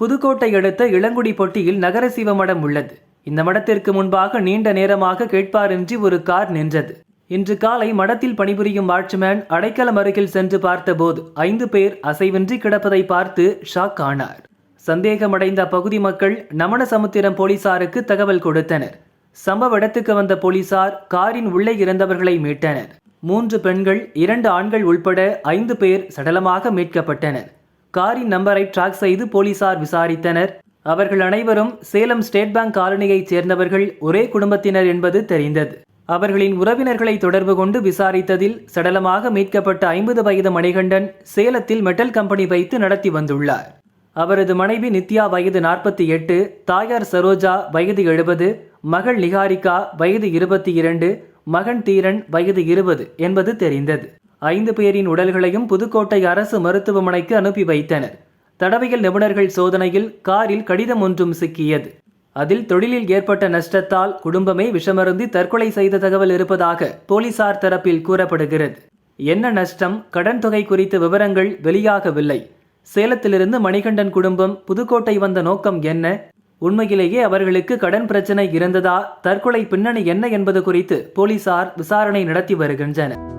புதுக்கோட்டை அடுத்த இளங்குடி பொட்டியில் நகர சிவ மடம் உள்ளது. இந்த மடத்திற்கு முன்பாக நீண்ட நேரமாக கேட்பாரின்றி ஒரு கார் நின்றது. இன்று காலை மடத்தில் பணிபுரியும் வாட்ச்மேன் அடைக்கலம் அருகில் சென்று பார்த்தபோது ஐந்து பேர் அசைவின்றி கிடப்பதை பார்த்து ஷாக் ஆனார். சந்தேகமடைந்த அப்பகுதி மக்கள் நமன சமுத்திரம் போலீசாருக்கு தகவல் கொடுத்தனர். சம்பவ இடத்துக்கு வந்த போலீசார் காரின் உள்ளே இறந்தவர்களை மீட்டனர். மூன்று பெண்கள் இரண்டு ஆண்கள் உள்பட ஐந்து பேர் சடலமாக மீட்கப்பட்டனர். காரின் நம்பரை ட்ராக் செய்து போலீசார் விசாரித்தனர். அவர்கள் அனைவரும் சேலம் ஸ்டேட் பேங்க் காலனியைச் சேர்ந்தவர்கள் ஒரே குடும்பத்தினர் என்பது தெரிந்தது. அவர்களின் உறவினர்களை தொடர்பு கொண்டு விசாரித்ததில் சடலமாக மீட்கப்பட்ட ஐம்பது வயது மணிகண்டன் சேலத்தில் மெட்டல் கம்பெனி வைத்து நடத்தி வந்துள்ளார். அவரது மனைவி நித்யா வயது நாற்பத்தி எட்டு தாயார் சரோஜா வயது எழுபது மகள் நிகாரிகா வயது இருபத்தி இரண்டு மகன் தீரன் வயது இருபது என்பது தெரிந்தது. ஐந்து பேரின் உடல்களையும் புதுக்கோட்டை அரசு மருத்துவமனைக்கு அனுப்பி வைத்தனர். தடவையில் நிபுணர்கள் சோதனையில் காரில் கடிதம் ஒன்றும் சிக்கியது. அதில் தொழிலில் ஏற்பட்ட நஷ்டத்தால் குடும்பமே விஷமருந்தி தற்கொலை செய்த தகவல் இருப்பதாக போலீசார் தரப்பில் கூறப்படுகிறது. என்ன நஷ்டம்? கடன் தொகை குறித்த விவரங்கள் வெளியாகவில்லை. சேலத்திலிருந்து மணிகண்டன் குடும்பம் புதுக்கோட்டை வந்த நோக்கம் என்ன? உண்மையிலேயே அவர்களுக்கு கடன் பிரச்சனை இருந்ததா? தற்கொலை பின்னணி என்ன என்பது குறித்து போலீசார் விசாரணை நடத்தி வருகின்றனர்.